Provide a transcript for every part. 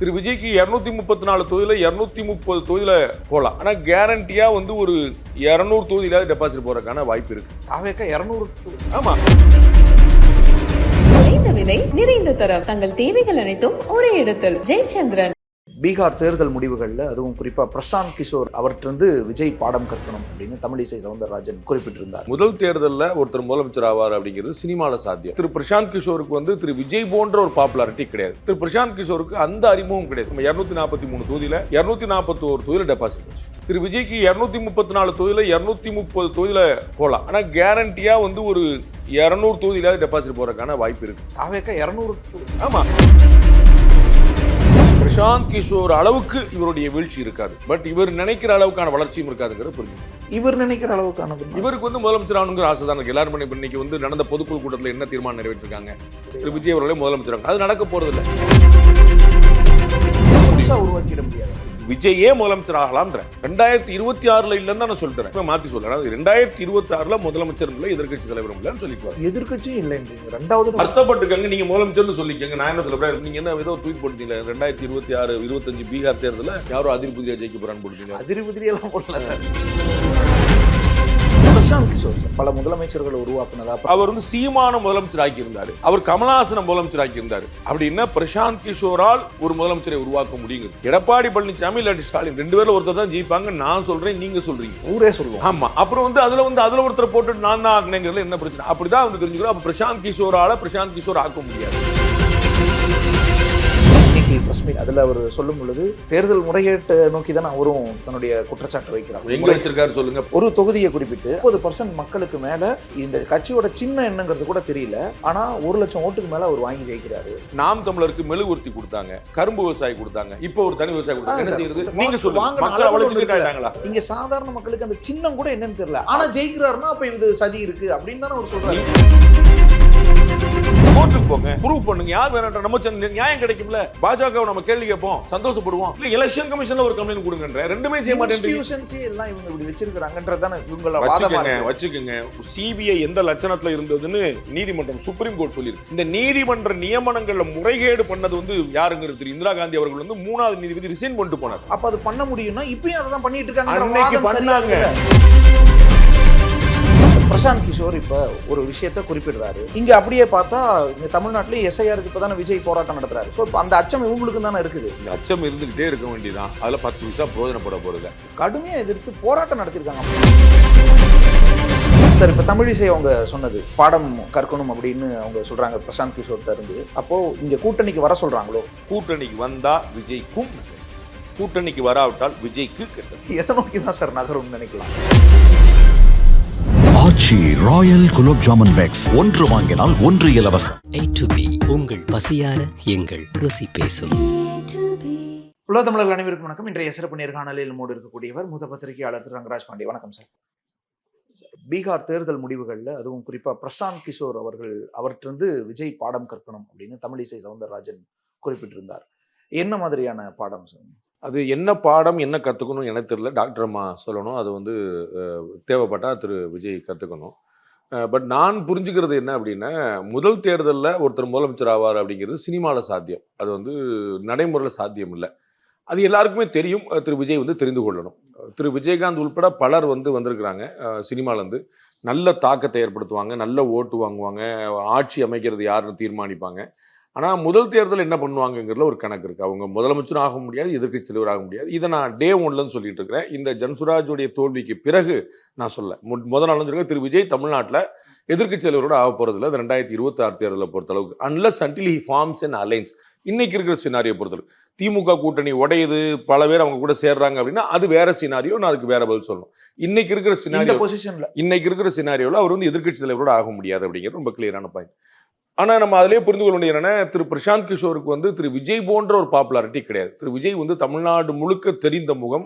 திரு விஜய்க்கு இரநூத்தி முப்பத்தி நாலு தொகுதியில இரநூத்தி முப்பது தொகுதியில போகலாம். ஆனா கேரண்டியா வந்து ஒரு இரநூறு தொகுதியில டெபாசிட் போறதுக்கான வாய்ப்பு இருக்கு. தாவேக்கா இரநூறு ஆமா. குறைந்த விலை நிறைந்த தரம். தங்கள் தேவைகள் அனைத்தும் ஒரே இடத்தில். ஜெயச்சந்திரன். பீகார் தேர்தல் முடிவுகளில் அதுவும் குறிப்பா பிரசாந்த் கிஷோர் அவர்கிட்ட விஜய் பாடம் கற்கணும் அப்படின்னு தமிழிசை சவுந்தரராஜன் குறிப்பிட்டிருந்தார். முதல் தேர்தல்ல ஒருத்தர் முதலமைச்சர் ஆவார் அப்படிங்கிறது சினிமால சாத்தியம். திரு பிரசாந்த் கிஷோருக்கு வந்து திரு விஜய் போன்ற ஒரு பாப்புலாரிட்டி கிடையாது. திரு பிரசாந்த் கிஷோருக்கு அந்த அறிமுகம் கிடையாது. நம்ம இருநூத்தி நாற்பத்தி மூணு தொகுதியில இருநூத்தி நாற்பத்தி ஒரு தொகுதியில டெபாசிட் திரு விஜய்க்கு இருநூத்தி முப்பத்தி நாலு தொகுதியில இருநூத்தி முப்பது தொகுதியில போகலாம் ஆனா கேரண்டியா வந்து ஒரு இரநூறு தொகுதியில டெபாசிட் போறதுக்கான வாய்ப்பு இருக்கு. தாவேக்கா இரநூறு ஆமா. பிரசாந்த் கிஷோர் அளவுக்கு இவருடைய வீழ்ச்சி இருக்காது. பட் இவர் நினைக்கிற அளவுக்கான வளர்ச்சியும் இருக்காதுங்கிறது புரிஞ்சு இவர் நினைக்கிற அளவுக்கானது இவருக்கு வந்து முதலமைச்சர் ஆகணுங்கிற ஆசை தான் இருக்கு. எல்லாரும் இன்னைக்கு வந்து நடந்த பொதுக்குழு கூட்டத்தில் என்ன தீர்மானம் நிறைவேற்றிருக்காங்க? திரு. விஜய் அவர்களே முதலமைச்சர். அது நடக்க போறது இல்ல உருவாக்கிட முடியாது. விஜயே முதலமைச்சர் ஆகலாம்ன்ற ரெண்டாயிரத்தி இருபத்தி ஆறுல இல்லைன்னு நான் இப்ப மாத்தி சொல்றேன். ரெண்டாயிரத்தி இருபத்தி ஆறுல முதலமைச்சர் இல்லை எதிர்க்கட்சி தலைவரும் இல்லைன்னு சொல்லிட்டு எதிர்க்கட்சியும் இல்லைன்றீங்க ரெண்டாவது அர்த்தப்பட்டுக்கங்க நீங்க முதலமைச்சர்னு சொல்லிக்கங்க. நான் என்ன சொல்றேன் நீங்க என்ன ஏதோ ட்வீட் போட்டீங்க ரெண்டாயிரத்தி இருபத்தி ஆறு இருபத்தஞ்சு பீகார் தேர்தலில் யாரோ அதிருப்தியா ஜெயிக்க போறான்னு போட்டீங்க அதிரி புதிரி எல்லாம் போடல பிரசாந்த் கிஷோர் சார். பல முதலமைச்சர்களை உருவாக்குனதா அவர் வந்து சீமான முதலமைச்சர் ஆக்கியிருந்தாரு. அவர் கமலஹாசன முதலமைச்சர் ஆக்கியிருந்தாரு. அப்படின்னா பிரசாந்த் கிஷோரால் ஒரு முதலமைச்சரை உருவாக்க முடியுங்க எடப்பாடி பழனிசாமி இல்லாட்டி ஸ்டாலின் ரெண்டு பேர்ல ஒருத்தர் தான் ஜெயிப்பாங்க. நான் சொல்றேன் நீங்க சொல்றீங்க. ஊரே சொல்லுவோம். ஆமா. அப்புறம் வந்து அதுல வந்து அதுல ஒருத்தர் போட்டு நான் தான் ஆக்கினேங்கிறதுல என்ன பிரச்சனை? அப்படிதான் வந்து தெரிஞ்சுக்கிறோம் அப்ப பிரசாந்த் கிஷோரால பிரசாந்த் கிஷோர் ஆக்க முடியாது. அதுல அவர் சொல்லும் பொழுது தேர்தல் முறைகேட்டை நோக்கி தான் அவரும் தன்னுடைய குற்றச்சாட்டு வைக்கிறார். எங்க வச்சிருக்காரு சொல்லுங்க. ஒரு தொகுதியை குறிப்பிட்டு முப்பது பர்சன்ட் மக்களுக்கு மேல இந்த கட்சியோட சின்ன எண்ணங்கிறது கூட தெரியல. ஆனா ஒரு லட்சம் ஓட்டுக்கு மேல அவர் வாங்கி ஜெயிக்கிறாரு. நாம் தமிழருக்கு மெழுகுவர்த்தி கொடுத்தாங்க. கரும்பு விவசாயி கொடுத்தாங்க. இப்போ ஒரு தனி விவசாயி கொடுத்தாங்க. நீங்க சொல்லுங்க. இங்க சாதாரண மக்களுக்கு அந்த சின்னம் கூட என்னன்னு தெரியல. ஆனா ஜெயிக்கிறாருன்னா அப்ப இது சதி இருக்கு அப்படின்னு தானே அவர் சொல்றாரு. கோர்ட்டுக்கு போங்க. ப்ரூவ் பண்ணுங்க. யார் வேணாம் நம்ம நியாயம் கிடைக்கும்ல? பாஜக நம்ம கேள்வி கேட்போம். சந்தோஷப்படுவோம். இல்ல எலெக்ஷன் கமிஷன்ல ஒரு கம்ப்ளைண்ட் கொடுங்கன்ற ரெண்டுமே செய்ய ஏ எல்லாம் இவங்க இப்படி வச்சிருக்கிறாங்கன்றது தானே இவங்கள வாதமா வச்சுக்கோங்க சிபிஐ எந்த லட்சணத்துல இருந்ததுன்னு நீதிமன்றம் சுப்ரீம் கோர்ட் சொல்லியிருக்கு. இந்த நீதிமன்ற நியமனங்கள்ல முறைகேடு பண்ணது வந்து யாருங்கிறது திரு இந்திரா காந்தி அவர்கள் வந்து மூணாவது நீதிபதி ரிசைன் பண்ணிட்டு போனார். அப்ப அது பண்ண முடியும்னா இப்பயும் அதை தான் பண்ணிட்டு இருக்காங்க அன்னைக்கு பண்ணாங்க. பிரசாந்த் கிஷோர் இப்ப ஒரு விஷயத்த குறிப்பிடுறாரு. இங்க அப்படியே பார்த்தா இங்க தமிழ்நாட்டுல எஸ்ஐஆருக்கு இப்பதானே விஜய் போராட்டம் நடத்துறாரு. சோ இப்ப அந்த அச்சம் இவங்களுக்கு தானே இருக்குது. இந்த அச்சம் இருந்துகிட்டே இருக்க வேண்டியதான் அதுல பத்து பைசா பிரயோஜனப்பட போறது கடுமையா எதிர்த்து போராட்டம் நடத்திருக்காங்க சார் இப்ப தமிழிசை அவங்க சொன்னது பாடம் கற்கணும் அப்படின்னு அவங்க சொல்றாங்க பிரசாந்த் கிஷோர்ட்ட இருந்து. அப்போ இங்க கூட்டணிக்கு வர சொல்றாங்களோ? கூட்டணிக்கு வந்தா விஜய்க்கும். கூட்டணிக்கு வராவிட்டால் விஜய்க்கு கெட்டது எதை நோக்கி தான் சார் நகரும்னு நினைக்கலாம். Aachi royal gulab jamun packs. ஒன்று வாங்கினால் ஒன்று இலவசம். A to B உங்கள் பசியார எங்கள் ருசி பேசும். உலக தமிழர்கள் அனைவருக்கும் வணக்கம். இன்றைய சிறப்பு நேர்காணலில் மூடு இருக்கக்கூடியவர் மூத்த பத்திரிகையாளர் திரு ரங்கராஜ் பாண்டே வணக்கம் சார். பீகார் தேர்தல் முடிவுகளில் அதுவும் குறிப்பா பிரசாந்த் கிஷோர் அவர்கள் அவர்கிட்ட விஜய் பாடம் கற்கணும் அப்படின்னு தமிழிசை சவுந்தரராஜன் குறிப்பிட்டிருந்தார். என்ன மாதிரியான பாடம் சார்? அது என்ன பாடம் என்ன கற்றுக்கணும் எனக்கு தெரியல. டாக்டர் அம்மா சொல்லணும். அது வந்து தேவைப்பட்டால் திரு. விஜய் கற்றுக்கணும் பட் நான் புரிஞ்சுக்கிறது என்ன அப்படின்னா முதல் தேர்தலில் ஒருத்தர் முதலமைச்சர் ஆவார் அப்படிங்கிறது சினிமாவில் சாத்தியம். அது வந்து நடைமுறையில் சாத்தியம் இல்லை. அது எல்லாருக்குமே தெரியும். திரு. விஜய் வந்து தெரிந்து கொள்ளணும். திரு. விஜயகாந்த் உள்பட பலர் வந்து வந்திருக்கிறாங்க. சினிமாலேருந்து நல்ல தாக்கத்தை ஏற்படுத்துவாங்க. நல்ல ஓட்டு வாங்குவாங்க. ஆட்சி அமைக்கிறது யாருன்னு தீர்மானிப்பாங்க. ஆனால் முதல் தேர்தல் என்ன பண்ணுவாங்கங்கிறதுல ஒரு கணக்கு இருக்குது அவங்க முதலமைச்சரும் ஆக முடியாது எதிர்க்கட்சி தலைவர் ஆக முடியாது. இதை நான் டே ஒன்லன்னு சொல்லிட்டு இருக்கிறேன். இந்த ஜன்சுராஜுடைய தோல்விக்கு பிறகு நான் சொல்ல முதல் நாள் சொல்லிருக்கேன் திரு. விஜய் தமிழ்நாட்டில் எதிர்க்கட்சி தலைவரோட ஆக போகிறதில்ல இந்த ரெண்டாயிரத்தி இருபத்தி ஆறு தேர்தலை பொறுத்தளவுக்கு. Unless until he forms and alliance இன்னைக்கு இருக்கிற சினாரியோ பொறுத்தளவு. திமுக கூட்டணி உடையுது பல பேர் அவங்க கூட சேர்றாங்க அப்படின்னா அது வேற சினாரியோ நான் அதுக்கு வேற பதில் சொல்லணும். இன்னைக்கு இருக்கிற இந்த சினாரியோ பொசிஷன்ல இன்னைக்கு இருக்கிற சினாரியோவில் அவர் வந்து எதிர்க்கட்சி தலைவரோட ஆக முடியாது அப்படிங்கிறது ரொம்ப கிளியரான பாயிண்ட் ஆனால் நம்ம அதிலே புரிந்து கொள்ள வேண்டியது என்னன்னா திரு பிரசாந்த் கிஷோருக்கு வந்து திரு விஜய் போன்ற ஒரு பாப்புலாரிட்டி கிடையாது. திரு விஜய் வந்து தமிழ்நாடு முழுக்க தெரிந்த முகம்.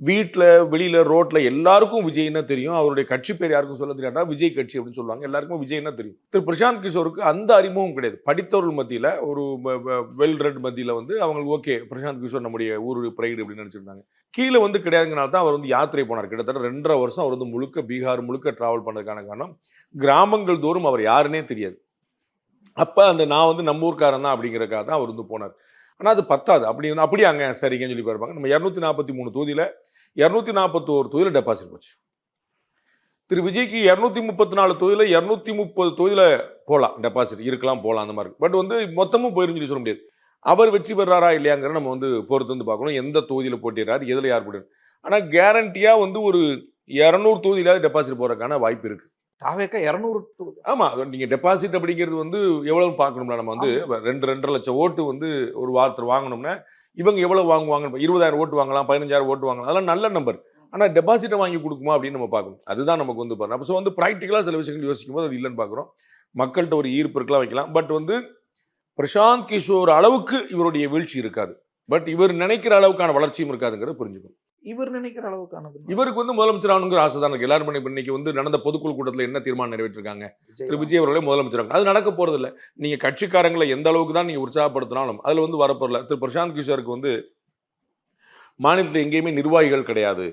வீட்டில் வெளியில் ரோட்டில் எல்லாருக்கும் விஜய்னா தெரியும்? அவருடைய கட்சி பேர் யாருக்கும் சொல்ல தெரியாட்டா விஜய் கட்சி அப்படின்னு சொல்லுவாங்க. எல்லாருக்கும் விஜய்னா தெரியும்? திரு பிரசாந்த் கிஷோருக்கு அந்த அறிமுகம் கிடையாது. படித்தவர்கள் மத்தியில் ஒரு வெல் ரெட் மத்தியில் வந்து அவங்களுக்கு ஓகே பிரசாந்த் கிஷோர் நம்முடைய ஊர் பிரைடு அப்படின்னு நினச்சிருந்தாங்க. கீழே வந்து கிடையாதுங்கனால தான் அவர் வந்து யாத்திரை போனார். கிட்டத்தட்ட ரெண்டரை வருஷம் அவர் வந்து முழுக்க பீகார் முழுக்க ட்ராவல் பண்ணதுக்கான காரணம். கிராமங்கள் தோறும் அவர் யாருன்னே தெரியாது. அப்போ அந்த நான் வந்து நம்ம ஊர்க்காரன் தான் அப்படிங்கிறக்காக தான் அவர் வந்து போனார். ஆனால் அது பத்தாது. அப்படி வந்து அப்படியே அங்கே சரிங்கன்னு சொல்லி பாருப்பாங்க நம்ம இரநூத்தி நாற்பத்தி மூணு தொகுதியில் இரநூத்தி நாற்பத்தோரு தொகுதியில் டெபாசிட் போச்சு. திரு விஜய்க்கு இரநூத்தி முப்பத்தி நாலு தொகுதியில் இரநூத்தி முப்பது தொகுதியில் போகலாம் டெபாசிட் இருக்கலாம் போகலாம் அந்த மாதிரி. பட் வந்து மொத்தமும் போயிருந்து சொல்லி சொல்ல முடியாது. அவர் வெற்றி பெறாரா இல்லையாங்கிற நம்ம வந்து பொறுத்து வந்து பார்க்கணும். எந்த தொகுதியில் போட்டிடுறாரு எதில் யார் போட்டிடுறாரு ஆனால் கேரண்டியாக வந்து ஒரு இரநூறு தொகுதியிலாவது டெபாசிட் போகிறதுக்கான வாய்ப்பு இருக்குது தாவேக்கா இருநூறு ஆமா நீங்க டெபாசிட் அப்படிங்கிறது வந்து எவ்வளவு பார்க்கணும்னா நம்ம வந்து ரெண்டு ரெண்டரை லட்சம் ஓட்டு வந்து ஒரு வாரத்தில் வாங்கணும்னா இவங்க எவ்வளவு வாங்குவாங்க இருபதாயிரம் ஓட்டு வாங்கலாம் பதினஞ்சாயிரம் ஓட்டு வாங்கலாம் அதெல்லாம் நல்ல நம்பர் ஆனா டெபாசிட்டை வாங்கி கொடுக்குமா அப்படின்னு நம்ம பார்க்கணும். அதுதான் நமக்கு வந்து பாருங்க. அப்போ ஸோ வந்து ப்ராக்டிக்கலாக சில விஷயங்கள் யோசிக்கும் போது அது இல்லைன்னு பார்க்குறோம். மக்கள்கிட்ட ஒரு ஈர்ப்பு இருக்கலாம் வைக்கலாம். பட் வந்து பிரசாந்த் கிஷோர் அளவுக்கு இவருடைய வீழ்ச்சி இருக்காது. பட் இவர் நினைக்கிற அளவுக்கான வளர்ச்சியும் இருக்காதுங்கிறத புரிஞ்சுக்கணும். இவர் நினைக்கிற அளவுக்கானது இவருக்கு வந்து முதலமைச்சர் ஆகணுங்கிற ஆசை தான் இருக்கு. எல்லாரும் இப்ப இன்னைக்கு வந்து நடந்த பொதுக்குழு கூட்டத்தில் என்ன தீர்மானம் நிறைவேற்றிருக்காங்க? திரு விஜய் அவர்களே முதலமைச்சர் அது நடக்க போறது இல்ல நீங்க கட்சிக்காரங்களை எந்த அளவுக்கு தான் நீங்க உற்சாகப்படுத்தினாலும் அதுல வந்து வரப்போறல திரு பிரசாந்த் கிஷோருக்கு வந்து மாநிலத்தில் எங்கேயுமே நிர்வாகிகள் கிடையாது.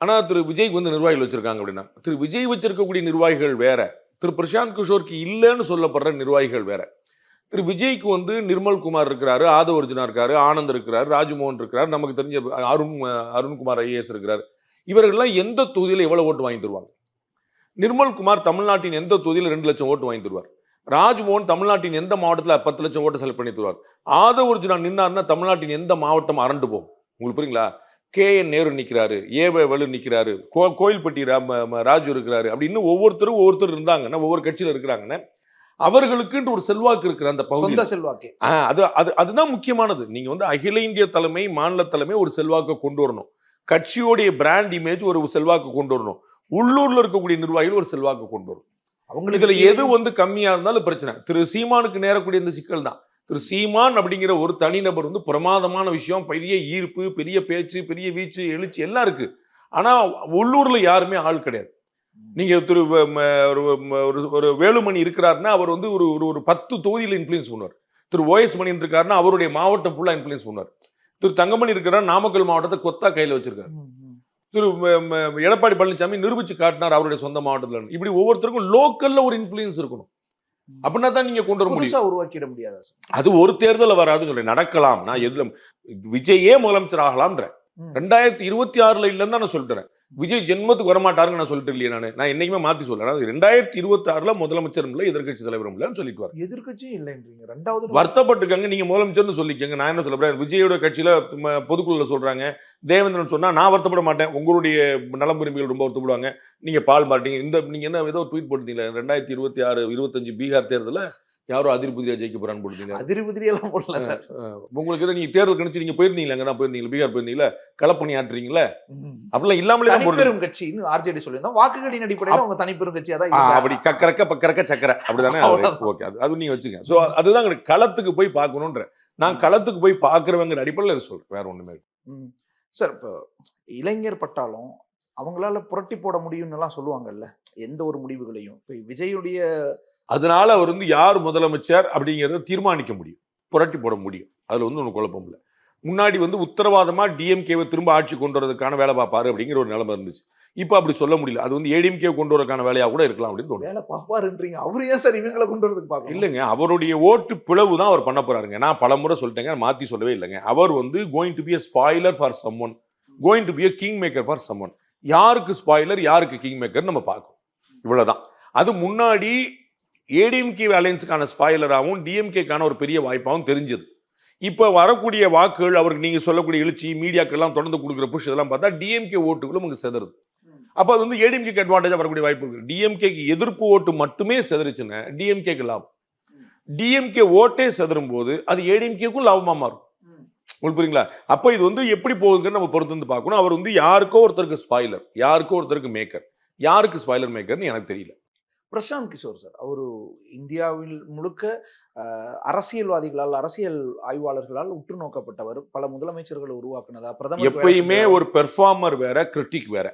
ஆனா திரு விஜய்க்கு வந்து நிர்வாகிகள் வச்சிருக்காங்க அப்படின்னா திரு விஜய் வச்சிருக்கக்கூடிய நிர்வாகிகள் வேற. திரு பிரசாந்த் கிஷோருக்கு இல்லைன்னு சொல்லப்படுற நிர்வாகிகள் வேற. திரு விஜய்க்கு வந்து நிர்மல் குமார் இருக்கிறாரு ஆதவ அர்ஜுனா இருக்காரு ஆனந்த் இருக்கிறார் ராஜ்மோகன் இருக்கிறார் நமக்கு தெரிஞ்ச அருண் அருண்குமார் ஐஏஎஸ் இருக்கிறார். இவர்கள்லாம் எந்த தொகுதியில் எவ்வளவு ஓட்டு வாங்கி தருவாங்க? நிர்மல் குமார் தமிழ்நாட்டின் எந்த தொகுதியில் ரெண்டு லட்சம் ஓட்டு வாங்கி தருவார்? ராஜ்மோகன் தமிழ்நாட்டின் எந்த மாவட்டத்தில் பத்து லட்சம் ஓட்டு செலக்ட் பண்ணி தருவார்? ஆதவ அர்ஜுனா நின்னார்னா தமிழ்நாட்டின் எந்த மாவட்டம் அரண்டு போகும்? உங்களுக்கு புரியுங்களா? கே என் நேரு நிற்கிறாரு ஏவ வலு நிற்கிறாரு கோ கோயில்பட்டி ராஜு இருக்கிறாரு அப்படின்னு ஒவ்வொருத்தரும் ஒவ்வொருத்தர் இருந்தாங்கன்னா ஒவ்வொரு கட்சியில் இருக்கிறாங்கன்னா அவர்களுக்குன்ற ஒரு செல்வாக்கு இருக்கிற அந்த பகுதி செல்வாக்கு. அது அது அதுதான் முக்கியமானது. நீங்க வந்து அகில இந்திய தலைமை மாநில தலைமை ஒரு செல்வாக்கை கொண்டு வரணும். கட்சியோடைய பிராண்ட் இமேஜ் ஒரு செல்வாக்கு கொண்டு வரணும். உள்ளூர்ல இருக்கக்கூடிய நிர்வாகிகள் ஒரு செல்வாக்கு கொண்டு வரணும். அவங்களுக்கு இதுல எது வந்து கம்மியா இருந்தாலும் பிரச்சனை. திரு சீமானுக்கு நேரக்கூடிய இந்த சிக்கல் தான். திரு சீமான் அப்படிங்கிற ஒரு தனிநபர் வந்து பிரமாதமான விஷயம் பெரிய ஈர்ப்பு பெரிய பேச்சு பெரிய வீச்சு எழுச்சி எல்லாம் இருக்கு. ஆனா உள்ளூர்ல யாருமே ஆள் கிடையாது. நீங்க திரு ஒரு ஒரு- வேலுமணி இருக்கிறாருன்னா அவர் வந்து ஒரு ஒரு ஒரு பத்து தொகுதியில் இன்ஃப்ளூயன்ஸ் பண்ணுவார். திரு ஓஎஸ் மணி இருக்காருன்னா அவருடைய மாவட்டம் ஃபுல்லா இன்ஃப்ளூயன்ஸ் பண்ணுவார். திரு தங்கமணி இருக்கிறார் நாமக்கல் மாவட்டத்தை கொத்தா கையில வச்சிருக்காரு. திரு எடப்பாடி பழனிசாமி நிரூபிச்சு காட்டினார் அவருடைய சொந்த மாவட்டத்தில் இப்படி ஒவ்வொருத்தருக்கும் லோக்கல்ல ஒரு இன்ஃப்ளூயன்ஸ் இருக்கணும். அப்படின்னா தான் நீங்க கொண்டு வர முடியும். உருவாக்கிட முடியாதா அது ஒரு தேர்தலில் வராதுன்னு சொல்றேன். நடக்கலாம். நான் எதுல விஜயே முதலமைச்சர் ஆகலாம்ன்ற. ரெண்டாயிரத்தி இருபத்தி ஆறுல இல்லைன்னு தான் நான் சொல்லிட்டேன் விஜய் ஜென்மத்துக்கு வரமாட்டாருன்னு நான் சொல்லிட்டு இல்லையே நான்? நான் என்னைக்குமே மாத்தி சொல்றேன் ரெண்டாயிரத்தி இருபத்தி ஆறுல முதலமைச்சரும் இல்லை எதிர்க்கட்சி தலைவரும் இல்லைன்னு சொல்லிட்டு வரேன் எதிர்க்கட்சியும் இல்லைன்றீங்க. ரெண்டாவது வருத்தப்பட்டுக்கங்க நீங்க முதலமைச்சர்னு சொல்லிக்கங்க. நான் என்ன சொல்ல போறேன்? விஜயோட கட்சியில பொதுக்குழுல சொல்றாங்க. தேவேந்திரன் சொன்னா நான் வருத்தப்பட மாட்டேன். உங்களுடைய நலம் விரும்பிகள் ரொம்ப வருத்தப்படுவாங்க நீங்க பால் மாட்டீங்க. இந்த நீங்க என்ன ஏதோ ட்வீட் போட்டீங்களா ரெண்டாயிரத்தி இருபத்தி ஆறு இருபத்தஞ்சு பீகார் தேர்தலில்? யாரோ அதிரி புதிரியா ஜெயிக்க போறான்னு போட்டீங்க அதிரி புதிரி எல்லாம் போடல சார் உங்களுக்கு நீங்க தேர்தல் கணிச்சு நீங்க போயிருந்தீங்களா அங்கே தான் போயிருந்தீங்க பீகார் போயிருந்தீங்களா களப்பணி ஆட்டுறீங்களா. அப்படிலாம் இல்லாமலே தான் போடுறீங்க தனிப்பெரும் கட்சின்னு ஆர்ஜேடி சொல்லியிருந்தோம். வாக்குகளின் அடிப்படையில் அவங்க தனிப்பெரும் கட்சியா தான். அப்படி கக்கறக்க பக்கறக்க சக்கரை. அப்படிதானே. ஓகே. அது அது நீங்க வச்சுங்க. ஸோ அதுதான் களத்துக்கு போய் பார்க்கணுன்ற. நான் களத்துக்கு போய் பார்க்குறவங்க அடிப்படையில் இதை சொல்றேன். வேற ஒண்ணுமே. சார் இப்போ இளைஞர் பட்டாலும் அவங்களால புரட்டி போட முடியும்னு எல்லாம் சொல்லுவாங்கல்ல. எந்த ஒரு முடிவுகளையும். இப்போ விஜயுடைய அதனால அவர் வந்து யார் முதலமைச்சர் அப்படிங்கிறத தீர்மானிக்க முடியும். புரட்டி போட முடியும். அதுல வந்து ஒன்றும் குழப்பம் இல்லை. முன்னாடி வந்து உத்தரவாதமா டிஎம்கேவை திரும்ப ஆட்சி கொண்டு வரதுக்கான வேலை பார்ப்பாரு அப்படிங்கிற ஒரு நிலைமை இருந்துச்சு. இப்போ அப்படி சொல்ல முடியல. அது வந்து ஏடிஎம்கே கொண்டு வரதுக்கான வேலையா கூட இருக்கலாம் அப்படின்னு தோணுது. வேலை பார்ப்பாருன்றீங்க. அவரு ஏன் சார் இவங்களை கொண்டு வரதுக்கு பார்க்கணும்? இல்லைங்க. அவருடைய ஓட்டு பிளவு தான் அவர் பண்ண போறாருங்க. நான் பல முறை சொல்லிட்டேங்க. மாத்தி சொல்லவே இல்லைங்க. அவர் வந்து going to be a spoiler for someone going to be a king maker for someone யாருக்கு ஸ்பாய்லர் யாருக்கு கிங் மேக்கர் நம்ம பார்க்கணும். இவ்வளவுதான். அது முன்னாடி ஏடிஎம்கே அலையன்ஸுக்கான ஸ்பாயிலராகவும் டிஎம்கேக்கான ஒரு பெரிய வாய்ப்பாகவும் தெரிஞ்சது. இப்போ வரக்கூடிய வாக்குகள் அவருக்கு நீங்கள் சொல்லக்கூடிய எழுச்சி மீடியாக்கெல்லாம் தொடர்ந்து கொடுக்குற புஷ் இதெல்லாம் பார்த்தா டிஎம்கே ஓட்டுகளும் உங்களுக்கு செதறுது. அப்போ அது வந்து ஏடிஎம்கேக்கு அட்வான்டேஜ் வரக்கூடிய வாய்ப்பு இருக்குது டிஎம்கேக்கு எதிர்ப்பு ஓட்டு மட்டுமே செதறிச்சுன்னா டிஎம்கேக்கு லாபம். டிஎம்கே ஓட்டே செதறும் போது அது ஏடிஎம்கேக்கும் லாபமாக மாறும். உங்களுக்கு புரியுங்களா? அப்போ இது வந்து எப்படி போகுதுன்னு நம்ம பொறுத்து வந்து பார்க்கணும். அவர் வந்து யாருக்கோ ஒருத்தருக்கு ஸ்பாய்லர் யாருக்கோ ஒருத்தருக்கு மேக்கர் யாருக்கு ஸ்பாய்லர் மேக்கர்னு எனக்கு தெரியல. பிரசாந்த் கிஷோர் சார். அவரு இந்தியாவில் முழுக்க அரசியல்வாதிகளால் அரசியல் ஆய்வாளர்களால் உற்று நோக்கப்பட்டவர். பல முதலமைச்சர்களை உருவாக்குனதா பிரதமர் எப்பயுமே ஒரு பெர்ஃபார்மர் வேற கிரிட்டிக் வேற.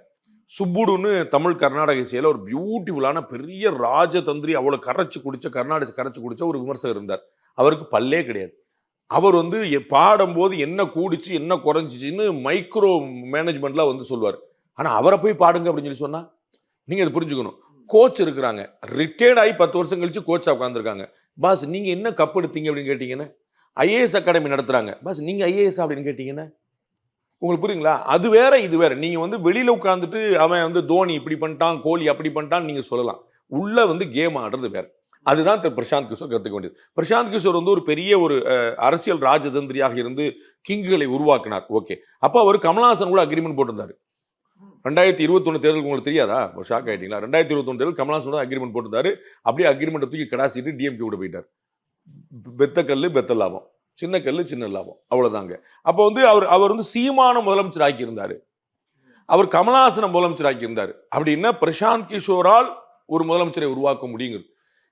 சுப்புடுன்னு தமிழ் கர்நாடக இசையில ஒரு பியூட்டிஃபுல்லான பெரிய ராஜதந்திரி அவ்வளவு கரைச்சு குடிச்ச கர்நாடக கரைச்சு குடிச்ச ஒரு விமர்சகர் இருந்தார். அவருக்கு பல்லே கிடையாது. அவர் வந்து பாடும்போது என்ன கூடிச்சு என்ன குறைஞ்சிச்சின்னு மைக்ரோ மேனேஜ்மெண்ட்ல வந்து சொல்லுவார். ஆனா அவரை போய் பாடுங்க அப்படின்னு சொல்லி சொன்னா நீங்க அதை புரிஞ்சுக்கணும். கோச் இருக்கிறாங்க. ரிட்டையர்ட் ஆகி பத்து வருஷம் கழிச்சு கோச்சாக உட்காந்துருக்காங்க பாஸ் நீங்கள் என்ன கப் எடுத்தீங்க அப்படின்னு கேட்டிங்கன்னா? ஐஏஎஸ் அகாடமி நடத்துகிறாங்க பாஸ் நீங்கள் ஐஏஎஸ் அப்படின்னு கேட்டிங்கன்னா? உங்களுக்கு புரியுங்களா? அது வேற இது வேற. நீங்கள் வந்து வெளியில் உட்காந்துட்டு அவன் வந்து தோனி இப்படி பண்ணிட்டான் கோலி அப்படி பண்ணிட்டான் நீங்கள் சொல்லலாம். உள்ளே வந்து கேம் ஆடுறது வேற. அதுதான் திரு பிரசாந்த் கிஷோர் கற்றுக்க வேண்டியது. பிரசாந்த் கிஷோர் வந்து ஒரு பெரிய ஒரு அரசியல் ராஜதந்திரியாக இருந்து கிங்குகளை உருவாக்கினார். ஓகே. அப்போ அவர் கமல்ஹாசன் கூட அக்ரிமெண்ட் போட்டிருந்தார். ரெண்டாயிரத்தி இருபத்தொன்று தேர்தல் உங்களுக்கு தெரியாதா? ஷாக் ஆகிட்டீங்களா ரெண்டாயிரத்தி இருபத்தொன்று தேர்தல் கமலஹாசன் அக்ரிமெண்ட் போட்டிருந்தாரு. அப்படியே அக்ரிமெண்ட்டை தூக்கி கடாசிட்டு டிஎம்கே கூட போயிட்டார். பெத்த கல் பெத்த லாபம். சின்ன கல் சின்ன லாபம். அவ்வளோதாங்க அப்போ வந்து அவர் அவர் வந்து சீமான முதலமைச்சர் ஆக்கியிருந்தாரு. அவர் கமலஹாசனை முதலமைச்சர் ஆக்கியிருந்தார். அப்படின்னா பிரசாந்த் கிஷோரால் ஒரு முதலமைச்சரை உருவாக்க முடியுங்கிறது.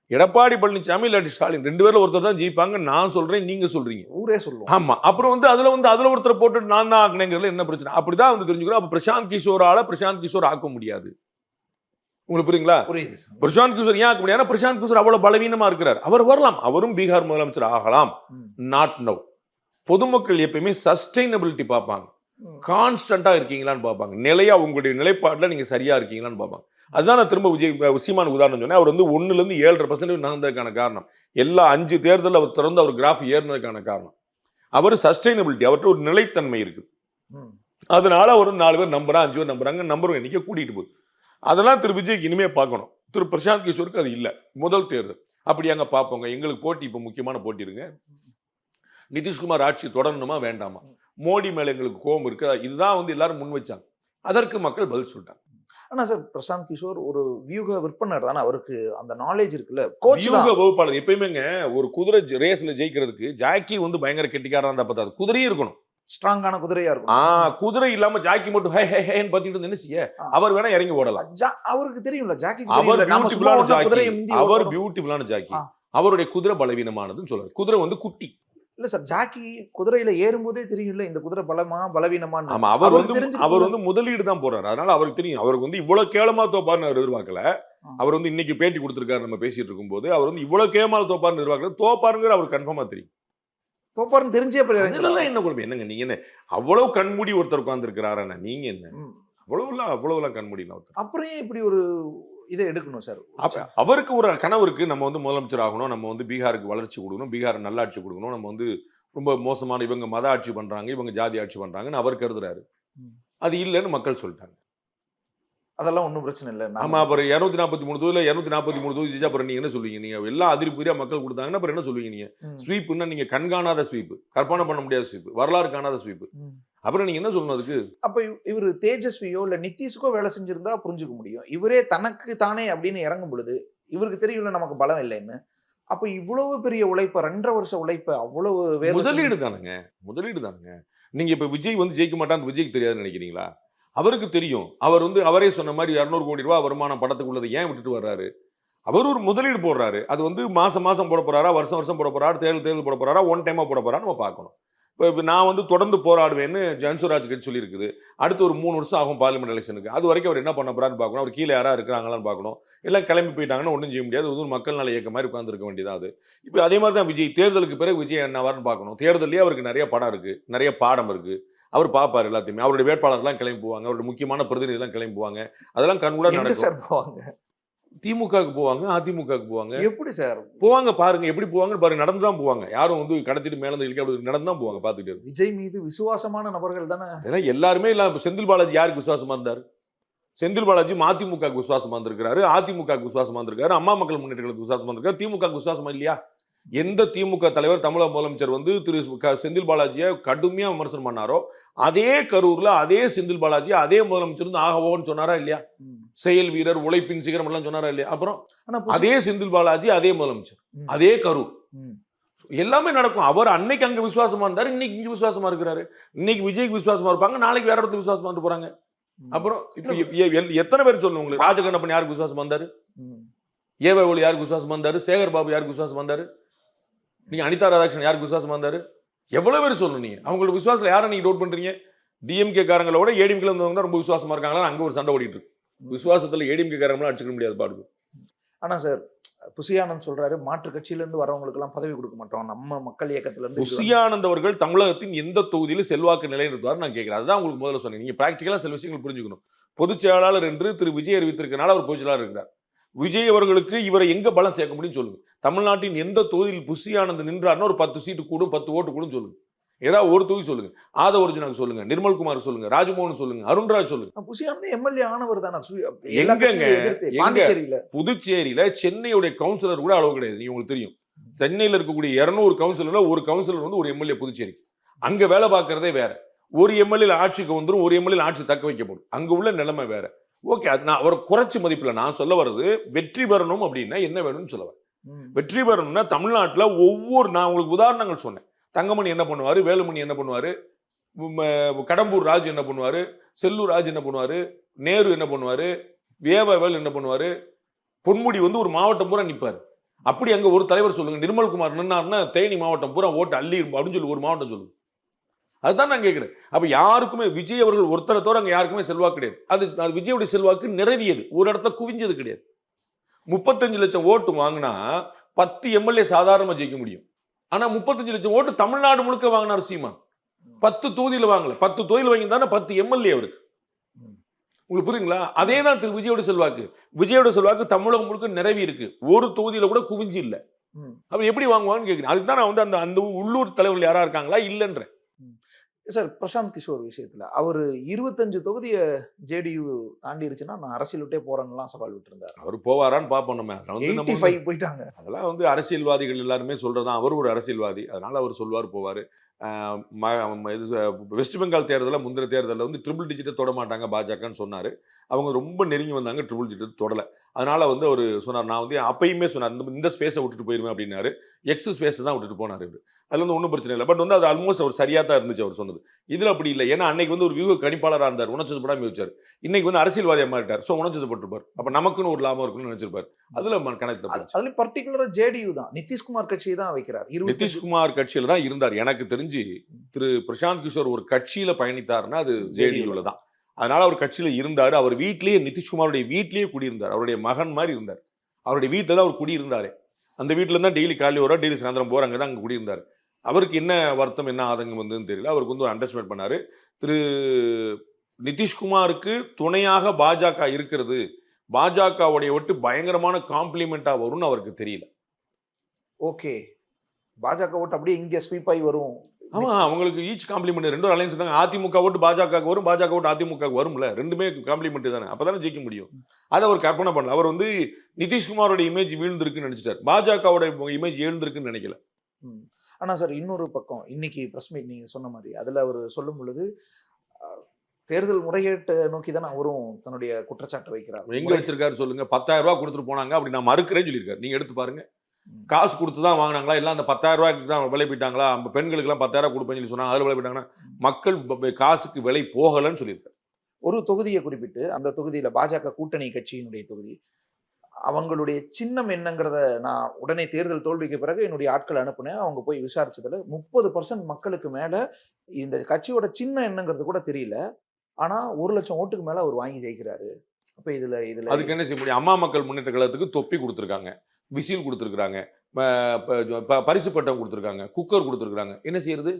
எடப்பாடி பழனிசாமி இல்லாட்டி ஸ்டாலின் ரெண்டு பேர்ல ஒருத்தர் தான் ஜெயிப்பாங்க. நான் சொல்றேன் நீங்க சொல்றீங்க. ஊரே சொல்லுவோம். ஆமா. அப்புறம் வந்து அதுல வந்து அதுல ஒருத்தர் போட்டு நான் தான் ஆக்கினேங்கிறதுல என்ன பிரச்சனை? அப்படிதான் வந்து தெரிஞ்சுக்கணும். அப்ப பிரசாந்த் கிஷோரால பிரசாந்த் கிஷோர் ஆக்க முடியாது. உங்களுக்கு புரியுங்களா? புரியுது. பிரசாந்த் கிஷோர் ஏன் ஆக்க முடியாது? பிரசாந்த் கிஷோர் அவ்வளவு பலவீனமா இருக்கிறார். அவர் வரலாம். அவரும் பீகார் முதலமைச்சர் ஆகலாம். நாட் நவ் பொதுமக்கள் எப்பயுமே சஸ்டைனபிலிட்டி பார்ப்பாங்க. கான்ஸ்டண்டா இருக்கீங்களான்னு பார்ப்பாங்க. நிலையா உங்களுடைய நிலைப்பாட்டுல நீங்க சரியா இருக்கீங்களான்னு பார்ப்பாங்க. அதுதான் நான் திரும்ப விஜய் அஹ் சீமான் உதாரணம் சொன்னேன். அவர் வந்து ஒண்ணுல இருந்து ஏழரை பர்சன்ட் நகர்ந்ததுக்கான காரணம். எல்லா அஞ்சு தேர்தலில் அவர் திறந்து அவர் கிராஃப் ஏறினதுக்கான காரணம். அவர் சஸ்டைனபிலிட்டி அவர்கிட்ட ஒரு நிலைத்தன்மை இருக்கு. ம். அதனால அவர் நாலு பேர் நம்புறா அஞ்சு பேர் நம்புறாங்க நம்பர் எண்ணிக்கை கூட்டிட்டு போகுது. அதெல்லாம் திரு விஜய்க்கு இனிமே பார்க்கணும். திரு பிரசாந்த் கிஷோருக்கு அது இல்லை. முதல் தேர்தல். அப்படி அங்க பார்ப்போங்க. எங்களுக்கு போட்டி இப்போ முக்கியமான போட்டி இருங்க நிதிஷ்குமார் ஆட்சி தொடரணுமா வேண்டாமா? மோடி மேல எங்களுக்கு கோபம் இருக்கு. இதுதான் வந்து எல்லாரும் முன் வச்சாங்க. அதற்கு மக்கள் பதில் சொல்லிட்டாங்க. ஆனா சார் பிரசாந்த் கிஷோர் ஒரு வியூக விற்பனர் தானே. அவருக்கு அந்த நாலேஜ் இருக்குல்ல. கோச் வியூக வகுப்பாளர். எப்பயுமேங்க ஒரு குதிரை ரேஸ்ல ஜெயிக்கிறதுக்கு ஜாக்கி வந்து பயங்கர கெட்டிக்காரா இருந்தா பத்தாது குதிரையும் இருக்கணும். ஸ்ட்ராங்கான குதிரையா ஆ இருக்கும் குதிரை இல்லாம ஜாக்கி மட்டும் ஹே ஹே ஹேன்னு பார்த்துட்டு இருந்தா என்ன செய்ய? ஆ. அவர் வேணா இறங்கி ஓடலாம். அவருக்கு தெரியும்ல ஜாக்கி அவர் பியூட்டிஃபுல்லான ஜாக்கி. அவர். பியூட்டிஃபுல்லான ஜாக்கி. ஆ. அவருடைய குதிரை பலவீனமானதுன்னு சொல்றாரு. குதிரை வந்து குட்டி. இல்ல சார் ஜாக்கி குதிரையில ஏறும்போதே தெரியும்ல இந்த குதிரை பலமா பலவீனமான்னு. ஆமா அவர் வந்து. அவர் வந்து முதலீடு தான் போறாரு. அதனால அவருக்கு தெரியும். அவருக்கு வந்து இவ்வளவு கேவலமா தோப்பாருன்னு அவர் எதிர்பார்க்கல. அவர் வந்து இன்னைக்கு பேட்டி கொடுத்திருக்காரு நம்ம பேசிட்டு இருக்கும்போது. அவர் வந்து இவ்வளவு கேவலமா தோப்பாருன்னு எதிர்பார்க்கல. தோப்பாருங்கிற அவர் கன்ஃபார்மா தெரியும். தோப்பாருன்னு தெரிஞ்சே இறங்குறாரு. என்ன குழப்பம்? என்னங்க நீங்க என்ன? அவ்வளவு கண்மூடி ஒருத்தர் உட்கார்ந்துருக்கிறாரா நீங்க என்ன. அவ்வளவுலாம் அவ்வளவுலாம் கண்மூடினா ஒருத்தர். அப்புறம் இப்படி ஒரு இதை எடுக்கணும் சார் அவருக்கு ஒரு கனவு இருக்கு நம்ம வந்து முதலமைச்சர் ஆகணும் நம்ம வந்து பீகாருக்கு வளர்ச்சி கொடுக்கணும் பீகார் நல்லாட்சி கொடுக்கணும் நம்ம வந்து ரொம்ப மோசமான இவங்க மத ஆட்சி பண்றாங்க இவங்க ஜாதி ஆட்சி பண்றாங்கன்னு அவர் கருதுறாரு. அது இல்லைன்னு மக்கள் சொல்லிட்டாங்க. அதெல்லாம் ஒண்ணும் பிரச்சனை இல்லை. ஆமா அப்புறம் இருநூத்தி நாற்பத்தி மூணு தொகுதியில் இருநூத்தி நாற்பத்தி மூணு தொகுதி ஜெயிச்சா அப்புறம் நீங்க என்ன சொல்லுவீங்க? நீங்க எல்லாம் அதிருப்தியா மக்கள் கொடுத்தாங்கன்னா அப்புறம் என்ன சொல்லுவீங்க நீங்க? ஸ்வீப்னா நீங்க கண்காணாத ஸ்வீப். கற்பனை பண்ண முடியாத ஸ்வீப். வரலாறு காணாத ஸ்வீப். ம். அப்புறம் நீங்க என்ன சொல்லணும் அதுக்கு? அப்ப இவ- இவரு தேஜஸ்வியோ இல்ல நிதிஷுக்கோ வேலை செஞ்சிருந்தா புரிஞ்சுக்க முடியும். இவரே தனக்கு தானே அப்படின்னு இறங்கும் பொழுது இவருக்கு தெரியும்ல நமக்கு பலம் இல்லைன்னு அப்ப இவ்வளவு பெரிய உழைப்ப ரெண்டரை வருஷம் உழைப்ப அவ்வளவு முதலீடு தானுங்க. முதலீடு தானுங்க. நீங்க இப்ப விஜய் வந்து ஜெயிக்க மாட்டான்னு விஜய்க்கு தெரியாதுன்னு நினைக்கிறீங்களா? அவருக்கு தெரியும். அவர் வந்து அவரே சொன்ன மாதிரி இரநூறு கோடி ரூபா வருமானம் படத்துக்குள்ளதை ஏன் விட்டுட்டு வர்றாரு? அவர் ஒரு முதலீடு போடுறாரு. அது வந்து மாதம் மாதம் போட போறாரா வருஷம் வருஷம் போட போறாரு தேர்தல் தேர்தல் போட போறாரா ஒன் டைமாக போட போறாரு நம்ம பார்க்கணும். இப்போ இப்போ நான் வந்து தொடர்ந்து போராடுவேன்னு ஜன்சுராஜ் கட்சி சொல்லியிருக்குது. அடுத்து ஒரு மூணு வருஷம் ஆகும் பார்லிமெண்ட் எலெக்ஷனுக்கு அது வரைக்கும் அவர் என்ன பண்ண போறாருன்னு பார்க்கணும். அவர் கீழே யாராக இருக்கிறாங்களான்னு பார்க்கணும். எல்லாம் கிளம்பி போயிட்டாங்கன்னா ஒன்றும் செய்ய முடியாது. இது ஒரு மக்கள் நல இயக்க மாதிரி உட்காந்துருக்க வேண்டியதாக அது. இப்போ அதே மாதிரி தான் விஜய் தேர்தலுக்கு பிறகு விஜய் என்னவாருன்னு பார்க்கணும். தேர்தலே அவருக்கு நிறைய படம் இருக்குது நிறைய பாடம் இருக்குது அவர் பார்ப்பார் எல்லாத்தையுமே. அவருடைய வேட்பாளர்லாம் கிளம்பி போவாங்க அவருடைய முக்கியமான பிரதிநிதிலாம் கிளம்பி போவாங்க அதெல்லாம் கண்கூட நடக்கும் சார் போவாங்க? திமுகவுக்கு போவாங்க அதிமுகவுக்கு போவாங்க. எப்படி சார்? போவாங்க பாருங்க எப்படி போவாங்கன்னு பாருங்க நடந்து தான் போவாங்க. யாரும் வந்து கடத்திட்டு மேல இருந்து இழுக்க அப்படி நடந்து தான் போவாங்க பார்த்துட்டு இருக்கு. விஜய் மீது விசுவாசமான நபர்கள் தானே? ஏன்னா எல்லாருமே இல்ல செந்தில் பாலாஜி யாருக்கு விசுவாசமா இருந்தாரு? செந்தில் பாலாஜி மதிமுகவுக்கு விசுவாசமா இருந்திருக்காரு அதிமுகவுக்கு விசுவாசமா இருந்திருக்காரு அம்மா மக்கள் முன்னேற்றங்களுக்கு விசுவாசமா இருந்திருக்காரு திமுக விசுவாசமா இல்லையா? எந்த திமுக தலைவர் தமிழக முதலமைச்சர் வந்து திரு செந்தில் பாலாஜியை கடுமையா விமர்சனம் பண்ணாரோ அதே கரூர்ல அதே செந்தில் பாலாஜி அதே முதலமைச்சர் வந்து ஆகவோன்னு சொன்னாரா இல்லையா. செயல் வீரர் உழைப்பின் சிகரம் எல்லாம் சொன்னாரா இல்லையா அப்புறம் அதே செந்தில் பாலாஜி அதே முதலமைச்சர். அதே கரூர். எல்லாமே நடக்கும் அவர் அன்னைக்கு அங்க விசுவாசமா இருந்தாரு இன்னைக்கு இங்க விசுவாசமா இருக்கிறாரு இன்னைக்கு விஜய்க்கு விசுவாசமா இருப்பாங்க நாளைக்கு வேற இடத்துக்கு விசுவாசமா இருந்து போறாங்க. அப்புறம் இப்ப எத்தனை பேர் சொல்லணும் உங்களுக்கு ராஜகண்ணப்பன் யாருக்கு விசுவாசம் வந்தாரு. ஏவ யாருக்கு விசுவாசம் வந்தாரு சேகர் பாபு யாருக்கு விசுவாசம் வந்தாரு நீங்க அனிதா ராதாகிருஷ்ணன் யாருக்கு விசுவாசம் வந்தாரு எவ்வளவு பேர் சொல்லணும் நீங்க. அவங்களோட விசுவாசத்துல யாரை நீங்க டவுட் பண்றீங்க? டிஎம்கே காரங்களோட ஏடிஎம்கே வந்தவங்க தான் ரொம்ப விசுவாசமா இருக்காங்களா? அங்க ஒரு சண்டை ஓடிட்டு இருக்கு. விசுவாசத்துல ஏடிஎம்கே காரங்களாம் அடிச்சுக்க முடியாது பாடு ஆனா சார் புசியானந்த் சொல்றாரு மாற்று கட்சியில இருந்து வரவங்களுக்கு எல்லாம் பதவி கொடுக்க மாட்டோம். நம்ம மக்கள் இயக்கத்துல இருந்து இது வந்து- புசியானந்த் அவர்கள் தமிழகத்தின் எந்த தொகுதியிலும் செல்வாக்கு நிலைநிறுத்துவார் நான் கேட்கிறேன். அதுதான் உங்களுக்கு முதல்ல சொன்னேன். நீங்க பிராக்டிக்கலா சில விஷயங்கள் புரிஞ்சுக்கணும். பொதுச் செயலாளர் என்று திரு விஜய் அறிவித்திருக்கனால அவர் பொதுச் செயலாளர் இருக்கிறார். விஜய் அவர்களுக்கு இவரை எங்க பலம் சேர்க்க முடியும் சொல்லுங்க. தமிழ்நாட்டின் எந்த தொகுதியில் புஷி ஆனந்த் ஒரு பத்து சீட்டு கூடும் பத்து ஓட்டு கூடும் சொல்லுங்க. ஏதாவது ஒரு தொகுதி சொல்லுங்க. ஆதவ ஒரிஜினல் சொல்லுங்க நிர்மல்குமார் சொல்லுங்க ராஜ்மோகன் சொல்லுங்க அருண்ராஜ் சொல்லுங்க. புசியானது எம்எல்ஏ ஆனவர் தானே எங்கங்க? புதுச்சேரியில சென்னையுடைய கவுன்சிலர் கூட அளவு கிடையாது உங்களுக்கு தெரியும். சென்னையில் இருக்கக்கூடிய இருநூறு கவுன்சிலர்ல ஒரு கவுன்சிலர் வந்து ஒரு எம்எல்ஏ புதுச்சேரி அங்க வேலை பார்க்கறதே வேற. ஒரு எம்எல்ஏ ஆட்சிக்கு வந்துரும் ஒரு எம்எல்ஏ ஆட்சி தக்க வைக்கப்படும். அங்க உள்ள நிலைமை வேற. ஓகே அது நான் அவரை குறைச்சி மதிப்பில் நான் சொல்ல வர்றது வெற்றி பெறணும் அப்படின்னா என்ன வேணும்னு சொல்ல வரேன். வெற்றி பெறணும்னா தமிழ்நாட்டுல ஒவ்வொரு நான் உங்களுக்கு உதாரணங்கள் சொன்னேன். தங்கமணி என்ன பண்ணுவாரு? வேலுமணி என்ன பண்ணுவாரு? கடம்பூர் ராஜ் என்ன பண்ணுவாரு? செல்லூர் ராஜ் என்ன பண்ணுவாரு? நேரு என்ன பண்ணுவாரு? வேவவேல் என்ன பண்ணுவாரு? பொன்முடி வந்து ஒரு மாவட்டம் பூரா நிப்பாரு. அப்படி அங்க ஒரு தலைவர் சொல்லுங்க. நிர்மல்குமார் நின்னாருன்னா தேனி மாவட்டம் பூரா ஓட்டு அள்ளி அப்படின்னு சொல்லி ஒரு மாவட்டம் சொல்லுங்க. அதுதான் நான் கேட்கிறேன். அப்ப யாருக்குமே விஜய் அவர்கள் ஒருத்தரை தவிர அங்க யாருக்குமே செல்வாக்கு கிடையாது. அது அது விஜயுடைய செல்வாக்கு நிறைவியது ஒரு இடத்த குவிஞ்சது கிடையாது. முப்பத்தஞ்சு லட்சம் ஓட்டு வாங்கினா பத்து எம்எல்ஏ சாதாரணமா ஜெயிக்க முடியும். ஆனா முப்பத்தஞ்சு லட்சம் ஓட்டு தமிழ்நாடு முழுக்க வாங்கினார் சீமான். பத்து தொகுதியில வாங்கல. பத்து தொகுதியில் வாங்கி தானே பத்து எம்எல்ஏ அவருக்கு. உங்களுக்கு புரியுங்களா? அதே தான் திரு விஜயோட செல்வாக்கு. விஜயோட செல்வாக்கு தமிழகம் முழுக்க நிறைவி இருக்கு. ஒரு தொகுதியில கூட குவிஞ்சு இல்ல. அவர் எப்படி வாங்குவாங்கன்னு கேட்கிறேன். அதுக்கு தான் நான் வந்து அந்த அந்த உள்ளூர் தலைவர்கள் யாரா இருக்காங்களா? இல்லைன்ற சார் பிரசாந்த் கிஷோர் விஷயத்துல அவர் இருபத்தஞ்சு தொகுதியை ஜேடியு தாண்டிருச்சுன்னா நான் அரசியல் விட்டே போறேன்னுலாம் சவால் விட்டுருந்தாரு. அவர் போவாரான்னு பார்ப்போம் நம்ம எயிட்டி ஃபைவ் போயிட்டாங்க. அதெல்லாம் வந்து அரசியல்வாதிகள் எல்லாருமே சொல்றதுதான். அவர் ஒரு அரசியல்வாதி அதனால அவர் சொல்வார் போவார். இது வெஸ்ட் பெங்கால் தேர்தலில் முந்தின தேர்தலில் வந்து ட்ரிபிள் டிஜிட்டை தொட மாட்டாங்க பாஜகன்னு சொன்னார். அவங்க ரொம்ப நெருங்கி வந்தாங்க ட்ரிபிள் டிஜிட் தொடலை. அதனால வந்து அவர் சொன்னார் நான் வந்து அப்பயுமே சொன்னார் இந்த- இந்த ஸ்பேஸை விட்டுட்டு போயிருவேன் அப்படின்னாரு. எக்ஸ் ஸ்பேஸை தான் விட்டுட்டு போனார் இவர். அதுல வந்து ஒன்றும் பிரச்சனை இல்லை. பட் வந்து அது ஆல்மோஸ்ட் அவர் சரியா தான் இருந்துச்சு அவர் சொன்னது. இதுல அப்படி இல்லை. ஏன்னா அன்னைக்கு வந்து ஒரு வியூக கணிப்பாளராக இருந்தார். உணர்ச்சப்படாம யோசிச்சார். இன்னைக்கு வந்து அரசியல்வாதியா மாறிட்டார். ஸோ உணர்ச்சப்பட்டிருப்பார் அப்ப நமக்குன்னு ஒரு லாபம் இருக்குன்னு நினைச்சிருப்பார். அதுல கனெக்ட் அது- அதுலயும் பர்டிகுலரா ஜேடியு தான். நிதிஷ்குமார் கட்சியை தான் வைக்கிறார். நிதிஷ்குமார் கட்சியில தான் இருந்தார். எனக்கு தெரிஞ்சு திரு பிரசாந்த் கிஷோர் ஒரு கட்சியில பயணித்தாருன்னா அது ஜேடியூல தான். அதனால அவர் கட்சியில இருந்தாரு. அவர் வீட்லயே நிதிஷ்குமாருடைய வீட்லயே குடியிருந்தார். அவருடைய மகன் மாதிரி இருந்தார். அவருடைய வீட்டில் தான் அவர் குடியிருந்தாரு. அந்த வீட்டில் தான் டெய்லி காலையில் வர டெய்லி சாயந்தரம் போற அங்கே தான் அங்கே குடியிருந்தார். அவருக்கு என்ன வருத்தம் என்ன ஆதங்கம் வந்ததுன்னு தெரியல. அவருக்கு வந்து ஒரு அண்டர்ஸ்டாண்ட் பண்ணாரு. திரு நிதிஷ்குமாருக்கு துணையாக பாஜக இருக்கிறது. பாஜகவுடைய ஒட்டு பயங்கரமான காம்ப்ளிமெண்டா வரும்னு அவருக்கு தெரியல. ஓகே. பாஜக ஓட்டு அப்படியே இங்க ஸ்வீப் ஆகி வரும். ஆமா அவங்களுக்கு ஈச் காம்ப்ளிமெண்ட் ரெண்டும் அலைன்ஸ் சொன்னாங்க அதிமுக ஓட்டு பாஜக வரும் பாஜக ஓட்டு அதிமுக வரும்ல. ரெண்டுமே காம்ப்ளிமெண்ட் தானே. அப்பதானே ஜெயிக்க முடியும். அதை அவர் கற்பனை பண்ணல. அவர் வந்து நிதிஷ்குமாரோட இமேஜ் வீழ்ந்திருக்குன்னு நினைச்சிட்டார். பாஜகவோட இமேஜ் எழுந்திருக்குன்னு நினைக்கல. ம். ஆனா சார் இன்னொரு பக்கம் இன்னைக்கு பிரஸ் மீட் நீங்க சொன்ன மாதிரி அதுல அவர் சொல்லும் பொழுது தேர்தல் முறைகேட்டை நோக்கி தானே அவரும் தன்னுடைய குற்றச்சாட்டு வைக்கிறார். எங்க வச்சிருக்காரு சொல்லுங்க. பத்தாயிரம் ரூபாய் கொடுத்துட்டு போனாங்க அப்படி நான் மறுக்கிறேன்னு சொல்லியிருக்காரு. நீங்க எடுத்து பாருங்க. காசு கொடுத்து தான் வாங்கினாங்களா? இல்ல அந்த பத்தாயிரம் ரூபாய்க்கு தான் விலை போயிட்டாங்களா அந்த பெண்களுக்கு எல்லாம் பத்தாயிரம் கொடுப்பேன்னு சொல்லி சொன்னாங்க. அதுல விலை போயிட்டாங்கன்னா மக்கள் காசுக்கு விலை போகலன்னு சொல்லியிருக்காரு. ஒரு தொகுதியை குறிப்பிட்டு அந்த தொகுதியில பாஜக கூட்டணி கட்சியினுடைய தொகுதி அவங்களுடைய சின்னம் என்னங்கிறத நான் உடனே தேர்தல் தோல்விக்கு பிறகு என்னுடைய ஆட்கள் அனுப்புனேன். அவங்க போய் விசாரிச்சதுல முப்பது பர்சன்ட் மக்களுக்கு மேலே இந்த கட்சியோட சின்னம் என்னங்கிறது கூட தெரியல. ஆனால் ஒரு லட்சம் ஓட்டுக்கு மேலே அவர் வாங்கி ஜெயிக்கிறாரு. அப்போ இதில் இதில் அதுக்கு என்ன செய்ய முடியும்? அம்மா மக்கள் முன்னேற்ற கழகத்துக்கு தொப்பி கொடுத்துருக்காங்க. விசில் கொடுத்துருக்குறாங்க. பரிசு பட்டம் கொடுத்துருக்காங்க. குக்கர் கொடுத்துருக்குறாங்க. என்ன செய்யறது?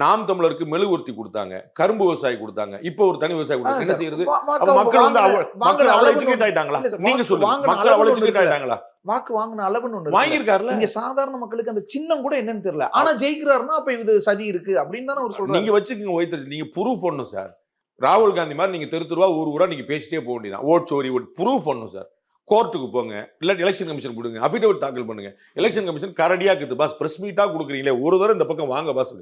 நாம் தமிழருக்கு மெழுகுவர்த்தி கொடுத்தாங்க கரும்பு விவசாயி கொடுத்தாங்க. இப்போ ஒரு தனி விவசாயி கொடுத்தாங்க என்ன செய்யறது? மக்கள் வந்து மக்கள் அவ்வளவு எஜுகேட் ஆயிட்டாங்களா? நீங்க சொல்லுங்க. வாங்குன மக்கள் அவ்வளவு எஜுகேட். ஆயிட்டாங்களா? வாக்கு வாங்கின அளவுன்னு ஒண்ணு. வாங்கியிருக்காருல இங்க சாதாரண மக்களுக்கு அந்த சின்னம் கூட என்னன்னு தெரியல. ஆனா ஜெயிக்கிறாருன்னா அப்ப இது சதி இருக்கு அப்படின்னு தானே அவர் சொல்றாரு. நீங்க வச்சுக்கோங்க ஒய்த்தர் நீங்க ப்ரூவ் பண்ணணும் சார் ராகுல் காந்தி மாதிரி நீங்க தெரு தெருவா ஊர் ஊரா நீங்க பேசிட்டே போக வேண்டியதான் ஓட் சோரி ஓட். ப்ரூவ் பண்ணணும் சார் கோர்ட்டுக்கு போங்க. இல்லாட்டி எலெக்ஷன் கமிஷன் கொடுங்க. அஃபிடவிட் தாக்கல் பண்ணுங்க. எலெக்ஷன் கமிஷன் கரடியா இருக்குது பாஸ் பிரஸ் மீட்டா கொடுக்குறீங்களே ஒரு தடவை இந்த பக்கம் வாங்க பாஸ்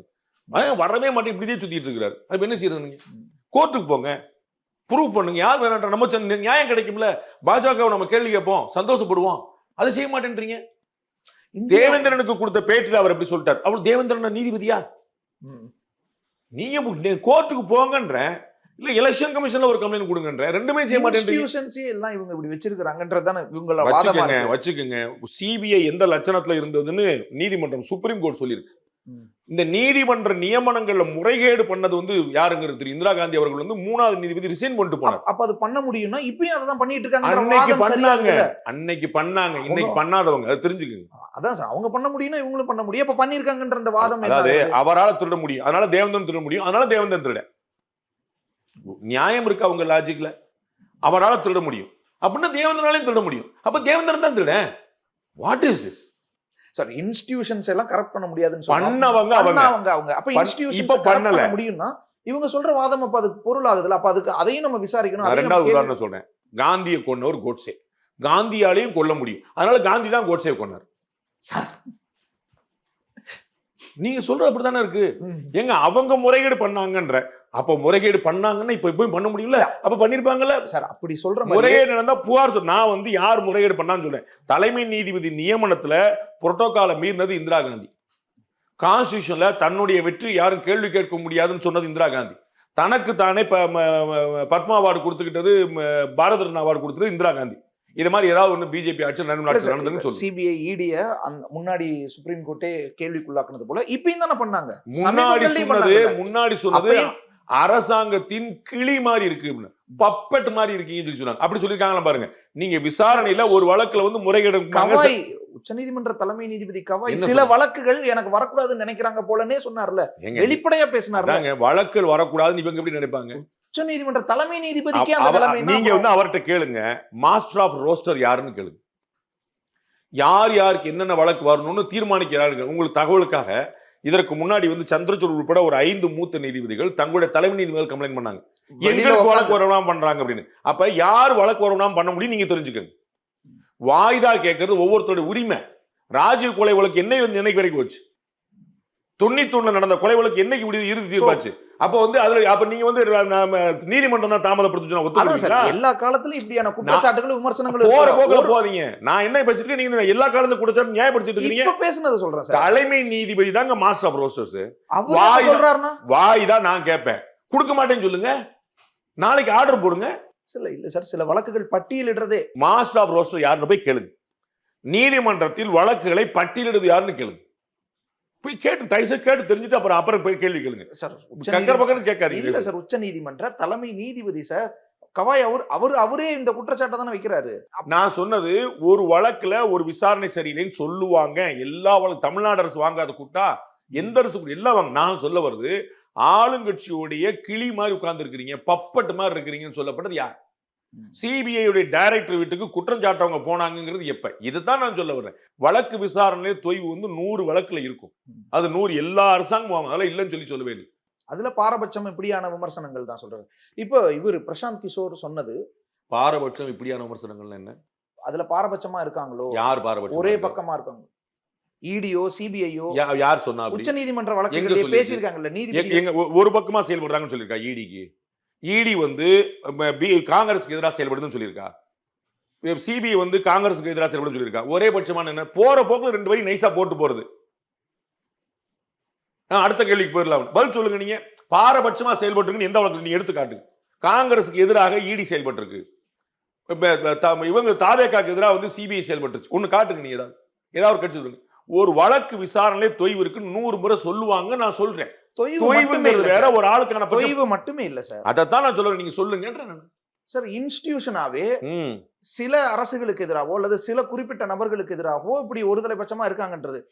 வரவே மாட்டேன் இப்படியே சுத்திட்டு இருக்கிறாரு. அது என்ன செய்யறது கோர்ட்டுக்கு போங்க. ப்ரூவ் பண்ணுங்க. யார் வேணான்ற நம்ம நியாயம் கிடைக்கும்ல. பாஜகவை நம்ம கேள்வி கேட்போம். சந்தோஷப்படுவோம். அதை செய்ய மாட்டேன்றீங்க. தேவேந்திரனுக்கு கொடுத்த பேட்டியில அவர் எப்படி சொல்லிட்டார்? அவர் தேவேந்திரன் நீதிபதியா. நீங்க கோர்ட்டுக்கு போங்கன்ற இல்ல எலெக்ஷன் கமிஷன்ல ஒரு கம்ப்ளைண்ட் கொடுங்கன்ற ரெண்டுமே செய்ய ஏ எல்லாம் இவங்க இப்படி வச்சிருக்காங்கன்றதுதானே இவங்கள வச்சுக்கோங்க. வச்சுக்கோங்க. சிபிஐ எந்த லட்சணத்துல இருந்ததுன்னு நீதிமன்றம் சுப்ரீம் கோர்ட் சொல்லியிருக்கு. இந்த நீதிமன்ற நியமனங்கள்ல முறைகேடு பண்ணது வந்து யாருங்கிறது திரு இந்திரா காந்தி அவர்கள் வந்து மூணாவது நீதிபதி ரிசைன் பண்ணிட்டு போனார். அப்ப- அது பண்ண முடியும்னா இப்பயும் அதான் பண்ணிட்டு இருக்காங்க அன்னைக்கு பண்ணாங்க. அன்னைக்கு பண்ணாங்க. இன்னைக்கு பண்ணாதவங்க அதை தெரிஞ்சுக்குங்க. அதான் சார். அவங்க பண்ண முடியும்னா இவங்களும் பண்ண முடியும். அப்ப பண்ணிருக்காங்கன்ற அந்த வாதம் அதாவது? அவரால திருட முடியும். அதனால தேவந்தன் திருட முடியும். அதனால தேவந்தன் திருட. நியாயம் இருக்கு அவங்க லாஜிக்ல அவரால திருட முடியும். அப்படின்னா தேவேந்திரனாலையும் திருட முடியும். அப்ப தேவேந்திரன் தான் திருட. What is this sir institutions எல்லாம் கரெக்ட் பண்ண முடியாதுன்னு. பண்ணவங்க அவங்க. அவங்க. அப்ப இன்ஸ்டிடியூஷன் இப்ப பண்ணல. முடியும்னா இவங்க சொல்ற வாதம் அப்ப அதுக்கு பொருள் ஆகுதுல அப்ப அதுக்கு அதையும் நம்ம விசாரிக்கணும் ரெண்டாவது உதாரணம் சொல்றேன். காந்தியை கொன்னவர் கோட்சே காந்தியாலையும் கொல்ல முடியும். அதனால காந்தி தான் கோட்சே கொன்னார். சார், நீங்க சொல்றது அப்படித்தானே இருக்கு? ம். ஏங்க அவங்க முறைகேடு பண்ணாங்கன்ற அப்ப முறைகேடு பண்ணாங்கன்னா இப்ப போய் பண்ண முடியல அப்ப பண்ணிருப்பாங்கல்ல? சார் அப்படி சொல்ற முறைகேடு நடந்தா புகார் சொல் நான் வந்து யார் முறைகேடு பண்ணான்னு சொல்றேன் தலைமை நீதிபதி நியமனத்துல புரோட்டோகால மீறினது இந்திரா காந்தி. கான்ஸ்டியூஷன்ல தன்னுடைய வெற்றி யாரும் கேள்வி கேட்க முடியாதுன்னு சொன்னது இந்திரா காந்தி. தனக்கு தானே பத்மா அவார்டு கொடுத்துக்கிட்டது பாரத ரத்னா அவார்டு கொடுத்தது இந்திரா காந்தி. இது மாதிரி ஏதாவது ஒண்ணு பிஜேபி ஆட்சி நடந்து நடந்ததுன்னு சிபிஐ இடிய அந்த முன்னாடி சுப்ரீம் கோர்ட்டே கேள்விக்குள்ளாக்குனது போல இப்பயும் தானே பண்ணாங்க. முன்னாடி சொன்னது. முன்னாடி சொன்னது அரசாங்கத்தின் கிளி மாதிரி இருக்கு பப்பட் மாதிரி இருக்கீங்கன்னு சொன்னாங்க. அப்படி சொல்லிருக்காங்களா பாருங்க. நீங்க விசாரணையில ஒரு வழக்குல வந்து முறைகேடு கவாய் உச்சநீதிமன்ற தலைமை நீதிபதி கவாய் சில? வழக்குகள் எனக்கு வரக்கூடாதுன்னு நினைக்கிறாங்க போலனே சொன்னார்ல. வெளிப்படையா அதாங்க வழக்குகள் வரக்கூடாதுன்னு இவங்க எப்படி நினைப்பாங்க? உச்சநீதிமன்ற தலைமை நீதிபதிக்கே அந்த நீங்க வந்து அவர்கிட்ட கேளுங்க. மாஸ்டர் ஆஃப் ரோஸ்டர் யாருன்னு கேளுங்க. யார் யாருக்கு என்னென்ன வழக்கு வரணும்னு தீர்மானிக்கிறார்கள்? உங்களுக்கு தகவலுக்காக இதற்கு முன்னாடி வந்து சந்திரசூட் உட்பட ஒரு ஐந்து மூத்த நீதிபதிகள் தங்களுடைய தலைமை நீதிபதிகள் கம்ப்ளைண்ட் பண்ணாங்க. எங்களுக்கு வழக்கு வரணும் பண்றாங்க அப்படின்னு. அப்ப யார் வழக்கு வரணும் பண்ண முடியும் நீங்க தெரிஞ்சுக்கங்க. வாய்தா கேட்கறது ஒவ்வொருத்தருடைய உரிமை. ராஜீவ் கொலை வழக்கு என்ன வந்து என்னைக்கு வரைக்கும் போச்சு? தொண்ணூத்தொன்னு நடந்த கொலை வழக்கு என்னைக்கு முடிவு இறுதி தீர்ப்பாச்சு அப்ப வந்து அதுல அப்ப நீங்க வந்து நீதிமன்றம் தான் தாமதப்படுத்தி அதான் ஒத்துக்கிறீங்களா எல்லா காலத்திலும் இப்படியான குற்றச்சாட்டுகள் விமர்சனங்கள் போற. போக்குல போதீங்க நான் என்ன பேசிட்டு நீங்க எல்லா காலத்துல குற்றச்சாட்டு நியாயப்படுத்திட்டு இருக்கீங்க. பேசுனது சொல்றேன் சார். தலைமை நீதிபதி தாங்க மாஸ்டர் ஆஃப் ரோஸ்டர்ஸ் வாய் சொல்றாருன்னா? வாய் தான் நான் கேட்பேன். கொடுக்க மாட்டேன்னு சொல்லுங்க. நாளைக்கு ஆர்டர் போடுங்க. சில இல்ல சார் சில வழக்குகள் பட்டியலிடுறதே. மாஸ்டர் ஆஃப் ரோஸ்டர் யாருன்னு போய் கேளுங்க. நீதிமன்றத்தில் வழக்குகளை பட்டியலிடுது யாருன்னு கேளுங்க. போய் கேட்டு தயவு கேட்டு தெரிஞ்சுட்டு அப்புறம் அப்புறம் போய் கேள்வி கேளுங்க. சார் கக்கர் பக்கம் இல்ல கேட்காதீங்க சார் உச்ச நீதிமன்ற தலைமை நீதிபதி சார் கவாய் அவர் அவர் அவரே இந்த குற்றச்சாட்டை தானே வைக்கிறாரு. நான் சொன்னது ஒரு வழக்குல ஒரு விசாரணை சரியில்லைன்னு சொல்லுவாங்க. எல்லா வழக்கு தமிழ்நாடு அரசு வாங்காத கூட்டா எந்த அரசு எல்லாம் வாங்க நான் சொல்ல வருது ஆளுங்கட்சியோடைய கிளி மாதிரி உட்கார்ந்து இருக்கிறீங்க பப்பட்டு மாதிரி இருக்கிறீங்கன்னு சொல்லப்பட்டது யார்? ம். சிபிஐ உடைய டைரக்டர் வீட்டுக்கு குற்றம் சாட்டவங்க போனாங்கிறது எப்ப? இதுதான் நான் சொல்ல வர்றேன். வழக்கு விசாரணையில தொய்வு வந்து நூறு வழக்குல இருக்கும். அது நூறு எல்லா அரசாங்கமும் வாங்க அதெல்லாம் இல்லைன்னு சொல்லி சொல்ல வேண்டும் அதுல பாரபட்சம் இப்படியான விமர்சனங்கள் தான் சொல்றாரு. இப்போ இவர் பிரசாந்த் கிஷோர் சொன்னது பாரபட்சம் இப்படியான விமர்சனங்கள் என்ன? அதுல பாரபட்சமா இருக்காங்களோ? யார் பாரபட்சம் ஒரே? பக்கமா இருக்காங்க. இடியோ சிபிஐயோ யார் சொன்னா உச்ச நீதிமன்ற சொல்லிருக்கு? பேசியிருக்காங்கல்ல ஒ- ஒரு பக்கமா செயல்படுறாங்கன்னு சொல்லியிருக்கா இடிக்கு? இடி வந்து ம, காங்கிரஸுக்கு எதிராக செயல்படுதுன்னு சொல்லியிருக்கா. சிபிஐ வந்து காங்கிரஸுக்கு எதிராக செயல்படுன்னு சொல்லியிருக்கா. ஒரே பட்சமான என்ன போற போக்குல ரெண்டு வரி நைஸா போட்டு போறது. அடுத்த கேள்விக்கு போயிடலாம். பதில் சொல்லுங்க நீங்க. பாரபட்சமா செயல்பட்டு எந்த வழக்கு நீங்க எடுத்துக்காட்டு காங்கிரஸுக்கு எதிராக இடி செயல்பட்டு இருக்கு இவங்க தாவேக்காக்கு எதிராக வந்து சிபிஐ செயல்பட்டுச்சு ஒன்னு காட்டுங்க நீ ஏதாவது. ஏதாவது ஒரு கட்சி சொல்லுங்க. ஒரு வழக்கு விசாரணையில தொய்வு இருக்குன்னு நூறு முறை சொல்லுவாங்க நான் சொல்றேன். தொய்வு வேற. ஒரு பட்சம். தொய்வு மட்டுமே இல்ல சார். அதைத்தான் நான் சொல்றேன் நீங்க சொல்லுங்கன்ற. சார் இன்ஸ்டிடியூஷனாவே. சில அரசுகளுக்கு எதிராகவோ அல்லது சில குறிப்பிட்ட நபர்களுக்கு எதிராகவோ இப்படி ஒருதலை பட்சமா இருக்காங்கன்றது.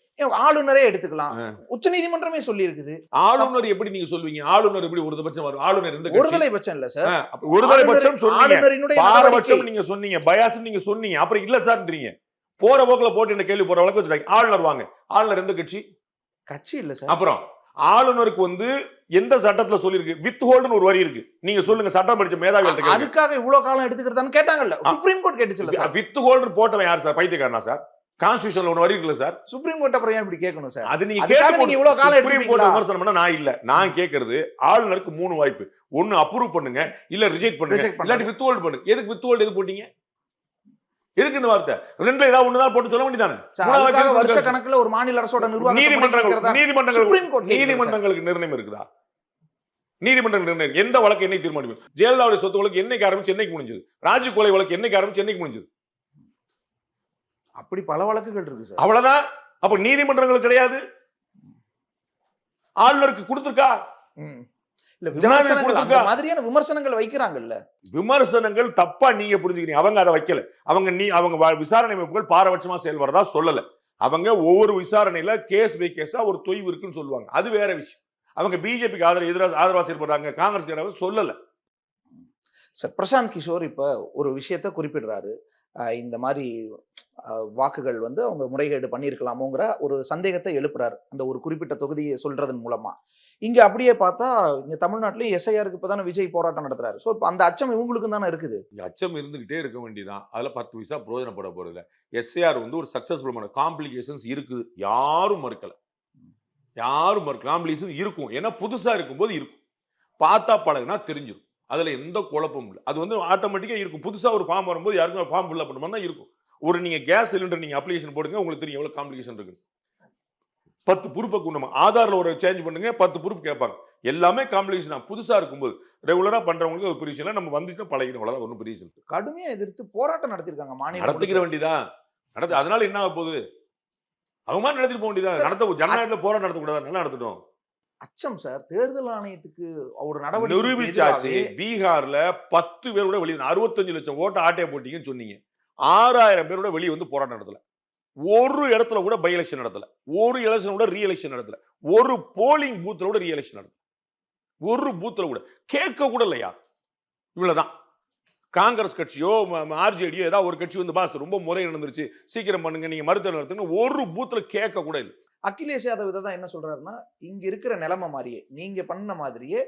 ஆளுநரே எடுத்துக்கலாம். உச்ச நீதிமன்றமே சொல்லி இருக்குது ஆளுநர் எப்படி நீங்க சொல்வீங்க ஆளுநர் எப்படி ஒரு பட்சம் வரும்? ஆளுநர் எந்த கட்சி? ஒருதலை பட்சம் இல்ல சார். ஆ, அப்ப ஒருதலை பட்சம் சொன்னீங்க. பாரபட்சம் நீங்க சொன்னீங்க. பயாஸ் நீங்க சொன்னீங்க. அப்புறம் இல்ல சார்ன்றீங்க. போற போக்குல போட்டு இந்த கேள்வி போற வழக்கு வச்சுட்டாங்க. ஆளுநர் வாங்க. ஆளுநர் எந்த கட்சி? கட்சி இல்ல சார். அப்புறம்? ஆளுநருக்கு வந்து எந்த சட்டத்துல சொல்லிருக்கு வித் ஹோல்டுன்னு ஒரு வரி இருக்கு. நீங்க சொல்லுங்க சட்டம் படிச்ச கேளுங்க. அதுக்காக இவ்வளவு காலம் எடுத்துக்கிறதான்னு கேட்டாங்கல்ல. சுப்ரீம் கோர்ட் கேட்டுச்சுல்ல சார்? வித் ஹோல்டர் போட்டவன் யார் சார்? பைத்தியக்காரனா சார்? கான்ஸ்டியூஷன்ல ஒன்று வரி இருக்குல்ல சார்? சுப்ரீம் கோர்ட் அப்புறம் ஏன் இப்படி கேட்கணும் சார்? அது நீங்க நீங்க இவ்வளவு காலம் சுப்ரீம் கோர்ட்? விமர்சனம் பண்ண நான் இல்ல. நான் கேக்குறது ஆளுநருக்கு மூணு வாய்ப்பு. ஒன்னு அப்ரூவ் பண்ணுங்க இல்ல ரிஜெக்ட் பண்ணுங்க. இல்லாட்டி வித் ஹோல்ட் பண்ணுங்க எதுக்கு வித் ஹோல்ட் எது போட்டீங்க? எதுக்கு இந்த வார்த்தை? ரெண்டுல ஏதாவது ஒண்ணுதான் போட்டு சொல்ல வேண்டியதானே? வருஷ கணக்குல ஒரு மாநில அரசோட நிர்வாகம் நீதிமன்றங்கள் நீதிமன்றங்கள். நீதிமன்றங்களுக்கு நிர்ணயம் இருக்குதா? நீதிமன்றங்கள் நிர்ணயம் எந்த வழக்கு என்னைக்கு தீர்மானிக்கும் ஜெயலலிதாவுடைய சொத்து வழக்கு என்னைக்கு ஆரம்பிச்சு என்னைக்கு முடிஞ்சது? ராஜீவ் கொலை வழக்கு என்னைக்கு ஆரம்பிச்சு என்னைக்கு முடிஞ்சது? அப்படி பல வழக்குகள் இருக்கு சார். அவ்வளவுதான். அப்ப நீதிமன்றங்கள் கிடையாது. ஆளுநருக்கு கொடுத்திருக்கா. இல்ல? மாதிரியான விமர்சனங்கள் வைக்கிறாங்கல்ல? விமர்சனங்கள் தப்பா நீங்க புரிஞ்சுக்கிறீங்க அவங்க அதை வைக்கல. அவங்க நீ அவங்க விசாரணை அமைப்புகள் பாரபட்சமா செயல்படுறதா சொல்லல. அவங்க ஒவ்வொரு விசாரணையில கேஸ் பை கேஸா ஒரு தொய்வு இருக்குன்னு சொல்லுவாங்க. அது வேற விஷயம். அவங்க பிஜேபிக்கு ஆதரவு எதிராக ஆதரவா செயல்படுறாங்க காங்கிரஸ் சொல்லல. சார் பிரசாந்த் கிஷோர் இப்போ ஒரு விஷயத்த குறிப்பிடுறாரு. இந்த மாதிரி வாக்குகள் வந்து அவங்க முறைகேடு பண்ணியிருக்கலாமோங்கிற ஒரு சந்தேகத்தை எழுப்புறாரு. அந்த ஒரு குறிப்பிட்ட தொகுதியை சொல்றதன் மூலமா. இங்கே அப்படியே பார்த்தா இங்கே தமிழ்நாட்டிலேயே எஸ்ஐஆருக்கு இப்போ தானே விஜய் போராட்டம் நடத்துறாரு. ஸோ இப்போ அந்த அச்சம் இவங்களுக்கும் தானே இருக்குது. இங்கே அச்சம் இருந்துகிட்டே இருக்க வேண்டியதான் அதில் பத்து பைசா பிரயோஜனப்பட போறதில்ல. எஸ்ஐஆர் வந்து ஒரு சக்ஸஸ்ஃபுல்லான காம்ப்ளிகேஷன்ஸ் இருக்குது. யாரும் மறுக்கலை. யாரும் மறுக்கல. காம்ப்ளிகேஷன் இருக்கும். ஏன்னா புதுசாக இருக்கும்போது இருக்கும். பார்த்தா பழகுனா தெரிஞ்சிடும் அதில் எந்த குழப்பமும் இல்லை. அது வந்து ஆட்டோமேட்டிக்காக இருக்கும். புதுசாக ஒரு ஃபார்ம் வரும்போது யாருக்கும் ஃபார்ம் ஃபில் பண்ணுமா தான் இருக்கும். ஒரு நீங்கள் கேஸ் சிலிண்டர் நீங்கள் அப்ளிகேஷன் போடுங்க உங்களுக்கு தெரியும் எவ்வளோ காம்ப்ளிகேஷன் இருக்குது. பத்து ப்ரூஃபை கொண்டு வாங்க. ஆதார்ல ஒரு சேஞ்ச் பண்ணுங்க பத்து ப்ரூஃப் கேட்பாங்க. எல்லாமே காம்ப்ளிகேஷன் தான். புதுசா இருக்கும்போது ரெகுலரா பண்றவங்களுக்கு ஒரு பெரிய. நம்ம வந்துச்சுன்னா பழகிடும். அவ்வளவுதான் ஒன்றும் பெரிய விஷயம் இல்லை. கடுமையா எதிர்த்து போராட்டம் நடத்திருக்காங்க மாநில நடத்திக்கிற வேண்டியதான் நடத்து அதனால என்ன ஆக போகுது? அவமா நடத்திட்டு போக வேண்டியதான் நடத்த ஜனநாயகத்துல போராட்டம் நடத்தக்கூடாது. நல்லா நடத்தட்டும். அச்சம் சார். தேர்தல் ஆணையத்துக்கு ஒரு நடவடிக்கை நிரூபிச்சாச்சு. பீகார்ல பத்து பேர் கூட வெளியே அறுபத்தஞ்சு லட்சம் ஓட்டு ஆட்டையை போட்டீங்கன்னு சொன்னீங்க. ஆறாயிரம் பேரோட வெளியே வந்து போராட்டம் நடத்தல. ஒரு இடத்துல கூட பை எலெக்ஷன் நடத்தல. ஒரு எலெக்ஷன் கூட ரீ எலெக்ஷன் நடத்தல. ஒரு போலிங் பூத்தில் கூட ரீ எலெக்ஷன் நடத்தல. ஒரு பூத்தில் கூட. கேட்க கூட இல்லையா? இவ்வளோதான் காங்கிரஸ் கட்சியோ ஆர்ஜேடியோ ஏதாவது ஒரு கட்சி வந்து பாஸ் ரொம்ப முறை நடந்துருச்சு. சீக்கிரம் பண்ணுங்க நீங்க மருத்துவ நடத்துங்க ஒரு பூத்துல கேட்க கூட இல்லை. அகிலேஷ் யாதவ் இதை தான் என்ன சொல்றாருன்னா இங்க இருக்கிற நிலைமை மாதிரியே நீங்க பண்ண மாதிரியே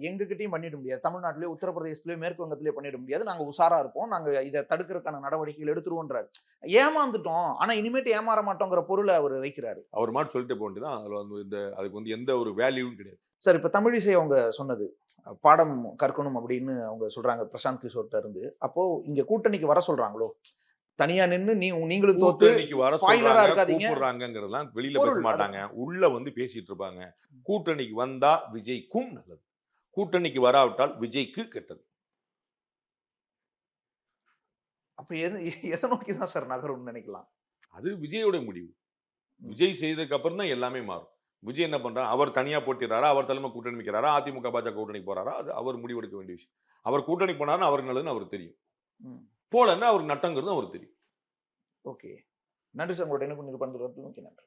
எங்ககிட்டயும் பண்ணிட முடியாது. தமிழ்நாட்டிலேயோ உத்தரப்பிரதேசத்திலேயோ மேற்கு வங்கத்திலேயோ பண்ணிட முடியாது. நாங்க உஷாரா இருப்போம். நாங்க இதை தடுக்கிறதுக்கான நடவடிக்கைகள் எடுத்துருவோன்றாரு. ஏமாந்துட்டோம். ஆனா இனிமேட்டு ஏமாற மாட்டோங்கிற பொருளை அவர் வைக்கிறாரு. அவர் மாதிரி சொல்லிட்டு போக வேண்டியதான் அதுல வந்து இந்த அதுக்கு வந்து எந்த ஒரு வேல்யூவும் கிடையாது. சார் இப்ப தமிழிசை அவங்க சொன்னது பாடம் கற்கணும் அப்படின்னு அவங்க சொல்றாங்க பிரசாந்த் கிஷோர்ட்ட இருந்து. அப்போ இங்க கூட்டணிக்கு வர சொல்றாங்களோ? தனியா நின்னு நீ நீங்களும் தோத்து சொல்றாங்க இருக்காதீங்க. கூப்பிடுறாங்கிறதெல்லாம் வெளியில பேச மாட்டாங்க. உள்ள வந்து பேசிட்டு இருப்பாங்க. கூட்டணிக்கு வந்தா விஜய்க்கும் நல்லது. கூட்டணிக்கு வராவிட்டால் விஜய்க்கு கெட்டது. அப்ப எது எதை நோக்கி தான் சார் நகரும்னு நினைக்கலாம்? அது விஜயோட முடிவு. விஜய் செய்ததுக்கு அப்புறம் தான் எல்லாமே மாறும். விஜய் என்ன பண்றாரு? அவர் தனியா போட்டிடுறாரா? அவர் தலைமை கூட்டணி வைக்கிறாரா? அதிமுக பாஜக கூட்டணிக்கு போறாரா? அது அவர் முடிவெடுக்க வேண்டிய விஷயம். அவர் கூட்டணி போனாருன்னா அவருக்கு நல்லதுன்னு அவருக்கு தெரியும். போலன்னா அவருக்கு நட்டங்கிறது அவருக்கு தெரியும். ஓகே. நன்றி சார். உங்களோட என்ன இது பண்ணுறது ஓகே நன்றி.